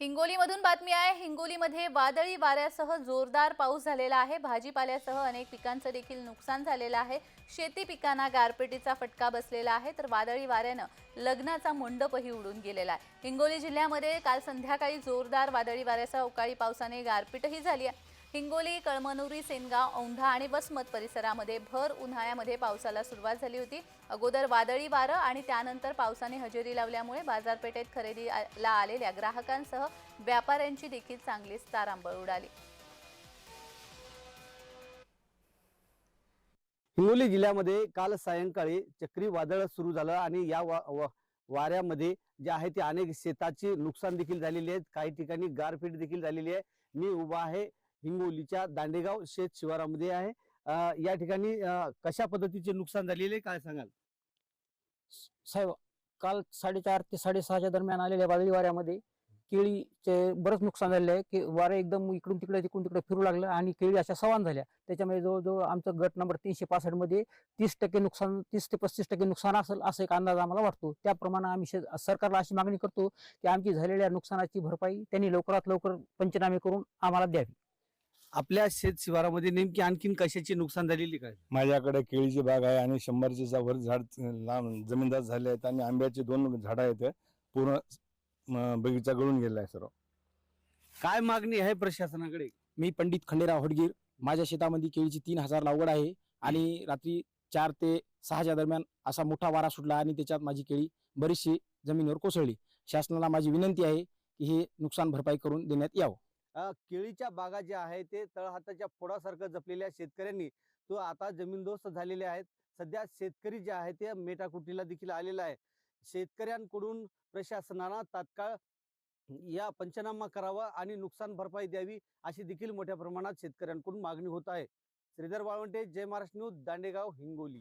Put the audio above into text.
हिंगोलीमधून बातमी आहे हिंगोलीमध्ये वादळी वाऱ्यासह जोरदार पाऊस झालेला आहे. भाजीपाल्यासह अनेक पिकांचं देखील नुकसान झालेलं आहे. शेती पिकांना गारपिटीचा फटका बसलेला आहे तर वादळी वाऱ्यानं लग्नाचा मंडपही उडून गेलेला आहे. हिंगोली जिल्ह्यामध्ये काल संध्याकाळी जोरदार वादळी वाऱ्यासह अवकाळी पावसाने गारपीटही झाली आहे. हिंगोली कळमनुरी सेनगाव औंढा आणि वसमत परिसरामध्ये भर उन्हाळ्यामध्ये पावसाला सुरुवात झाली होती. अगोदर वादळी वारं आणि त्यानंतर पावसाने हजेरी लावल्यामुळे बाजारपेठेत खरेदीला आलेल्या ग्राहकांसह व्यापाऱ्यांची देखील चांगलीच तारांबळ उडाली. हिंगोली जिल्ह्यामध्ये काल सायंकाळी चक्रीवादळ सुरू झालं आणि या वा, वा, वाऱ्यामध्ये जे आहे ते अनेक शेताची नुकसान देखील झालेली आहेत काही ठिकाणी गारपीट देखील झालेली आहे. मी उभा आहे. हिंगोलीच्या दांडेगाव शेत शिवारामध्ये आहे. या ठिकाणी कशा पद्धतीचे नुकसान झालेले आहे काय सांगाल? साहेब काल साडेचार ते साडेसहाच्या दरम्यान आलेल्या वादळी वाऱ्यामध्ये केळीचे बरंच नुकसान झालेलं आहे की वारे एकदम इकडून तिकडे तिकडून तिकडे फिरू लागलं आणि केळी अशा सवान झाल्या. त्याच्यामुळे जवळजवळ आमचं गट नंबर तीनशे पासष्टमध्ये तीस टक्के नुकसान तीस ते पस्तीस टक्के नुकसान असेल असं एक अंदाज आम्हाला वाटतो. त्याप्रमाणे आम्ही सरकारला अशी मागणी करतो की आमची झालेल्या नुकसानाची भरपाई त्यांनी लवकरात लवकर पंचनामे करून आम्हाला द्यावी. आपल्या शेत शिवारामध्ये नेमकी आणखीन कशाची नुकसान झालेली काय? माझ्याकडे केळीची बाग आहे आणि शंभरच्या वर झाड लांब जमीनदार झाले आहेत आणि आंब्याची दोन झाडं आहेत पूर्ण म, बगीचा गळून गेला आहे सर्व. काय मागणी आहे प्रशासनाकडे? मी पंडित खंडेराव होडगीर माझ्या शेतामध्ये केळीची तीन हजार लागवड आहे आणि रात्री चार ते सहाच्या दरम्यान असा मोठा वारा सुटला आणि त्याच्यात माझी केळी बरीचशी जमिनीवर कोसळली. शासनाला माझी विनंती आहे की हे नुकसान भरपाई करून देण्यात यावं. केळीच्या बागा ज्या आहे ते तळहाताच्या फोडासारखं जपलेल्या शेतकऱ्यांनी. तो आता जमीनदोस्त झालेले आहेत. सध्या शेतकरी जे आहे ते मेटाकुटीला देखील आलेला आहे शेतकऱ्यांकडून प्रशासनाला तात्काळ या पंचनामा करावा आणि नुकसान भरपाई द्यावी अशी देखील मोठ्या प्रमाणात शेतकऱ्यांकडून मागणी होत आहे. श्रीधर वाळवंटे जय महाराष्ट्र न्यूज दांडेगाव हिंगोली.